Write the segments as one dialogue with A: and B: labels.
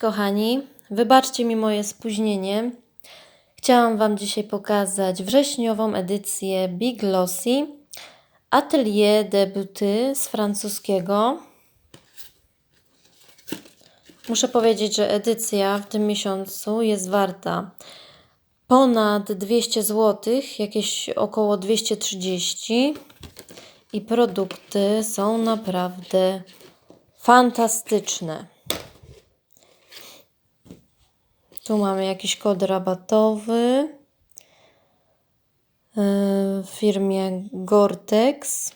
A: Kochani, wybaczcie mi moje spóźnienie. Chciałam Wam dzisiaj pokazać wrześniową edycję Big Glossy Atelier de Beauty z francuskiego. Muszę powiedzieć, że edycja w tym miesiącu jest warta ponad 200 zł, jakieś około 230 i produkty są naprawdę fantastyczne. Tu mamy jakiś kod rabatowy w firmie Gore-Tex.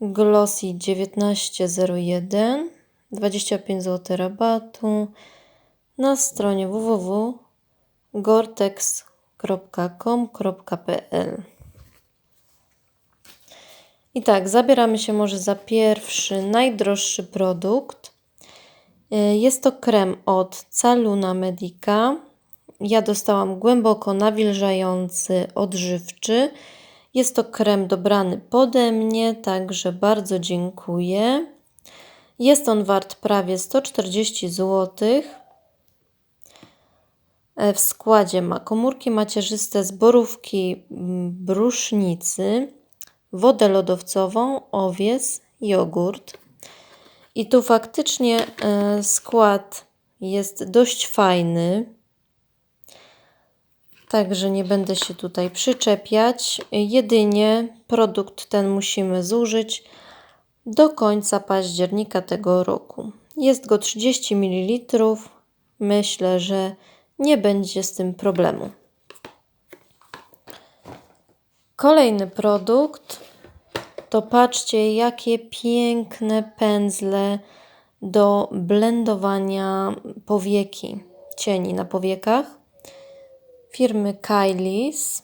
A: Glossy 1901 25 zł rabatu. Na stronie www.gortex.com.pl I tak, zabieramy się może za pierwszy, najdroższy produkt. Jest to krem od Caluna Medica. Ja dostałam głęboko nawilżający, odżywczy. Jest to krem dobrany pode mnie, także bardzo dziękuję. Jest on wart prawie 140 zł. W składzie ma komórki macierzyste z borówki brusznicy, wodę lodowcową, owiec, jogurt. I tu faktycznie skład jest dość fajny. Także nie będę się tutaj przyczepiać. Jedynie produkt ten musimy zużyć do końca października tego roku. Jest go 30 ml. Myślę, że nie będzie z tym problemu. Kolejny produkt to patrzcie, jakie piękne pędzle do blendowania powieki, cieni na powiekach firmy Kylie's.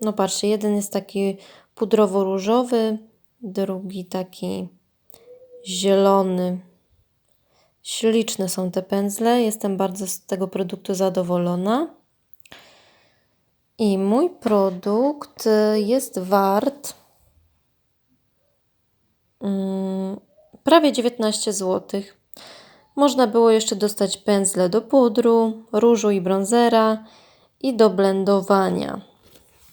A: No patrzcie, jeden jest taki pudrowo-różowy, drugi taki zielony. Śliczne są te pędzle. Jestem bardzo z tego produktu zadowolona. I mój produkt jest wart prawie 19 zł. Można było jeszcze dostać pędzle do pudru, różu i bronzera i do blendowania.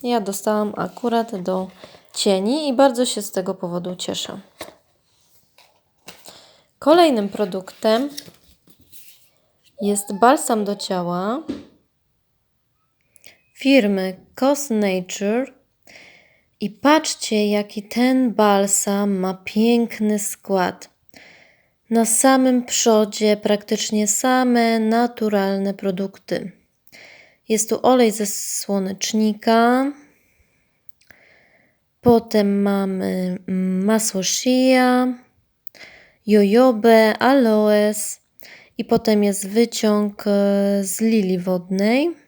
A: Ja dostałam akurat do cieni i bardzo się z tego powodu cieszę. Kolejnym produktem jest balsam do ciała firmy Cos Nature. I patrzcie, jaki ten balsam ma piękny skład. Na samym przodzie praktycznie same naturalne produkty. Jest tu olej ze słonecznika. Potem mamy masło shea, jojobe, aloes i potem jest wyciąg z lilii wodnej.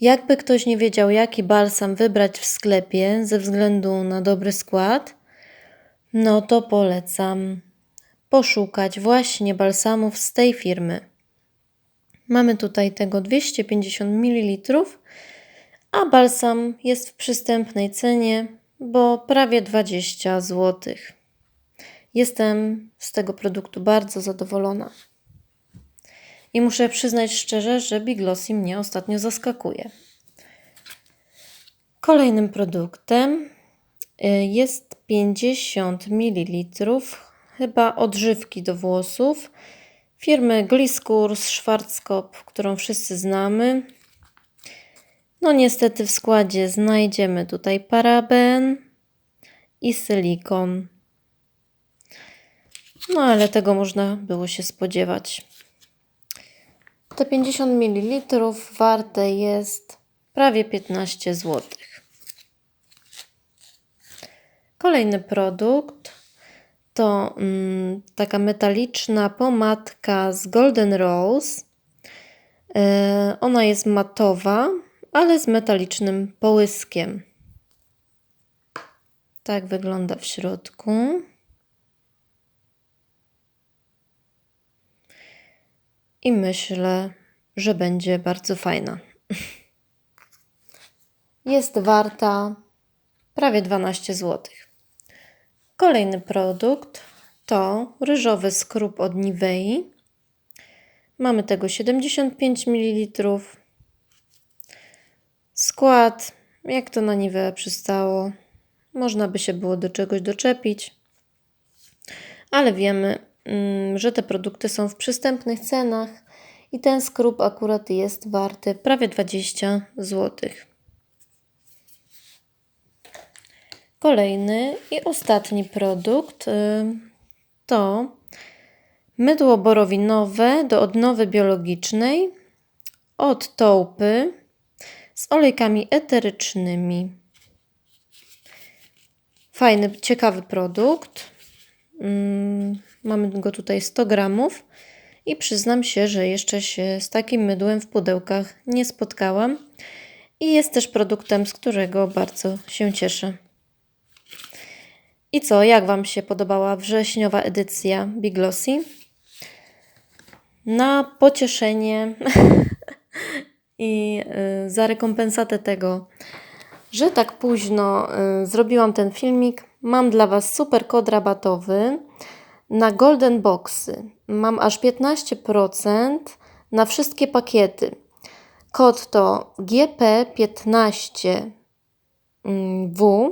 A: Jakby ktoś nie wiedział, jaki balsam wybrać w sklepie ze względu na dobry skład, no to polecam poszukać właśnie balsamów z tej firmy. Mamy tutaj tego 250 ml, a balsam jest w przystępnej cenie, bo prawie 20 zł. Jestem z tego produktu bardzo zadowolona. I muszę przyznać szczerze, że Big Glossy mnie ostatnio zaskakuje. Kolejnym produktem y, jest 50 ml chyba odżywki do włosów firmy Gliskur z Schwarzkopf, którą wszyscy znamy. No niestety w składzie znajdziemy tutaj paraben i silikon. No ale tego można było się spodziewać. Te 50 ml warte jest prawie 15 zł. Kolejny produkt to mm, taka metaliczna pomadka z Golden Rose. Yy, ona jest matowa, ale z metalicznym połyskiem. Tak wygląda w środku. I myślę, że będzie bardzo fajna. Jest warta prawie 12 zł. Kolejny produkt to ryżowy skrup od Nivei. Mamy tego 75 ml. Skład, jak to na Nivea przystało. Można by się było do czegoś doczepić. Ale wiemy, że te produkty są w przystępnych cenach i ten skrup akurat jest warty prawie 20 zł. Kolejny i ostatni produkt y, to mydło borowinowe do odnowy biologicznej od Tołpy z olejkami eterycznymi. Fajny, ciekawy produkt. Mamy go tutaj 100 gramów i przyznam się, że jeszcze się z takim mydłem w pudełkach nie spotkałam i jest też produktem, z którego bardzo się cieszę. I co, jak Wam się podobała wrześniowa edycja Big Glossy? Na pocieszenie i y, za rekompensatę tego, że tak późno y, zrobiłam ten filmik, mam dla Was super kod rabatowy na Golden Boxy. Mam aż 15% na wszystkie pakiety. Kod to GP15W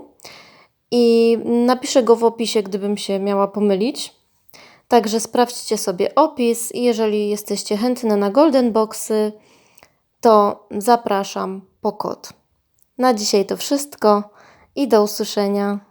A: i napiszę go w opisie, gdybym się miała pomylić. Także sprawdźcie sobie opis i jeżeli jesteście chętne na Golden Boxy, to zapraszam po kod. Na dzisiaj to wszystko i do usłyszenia.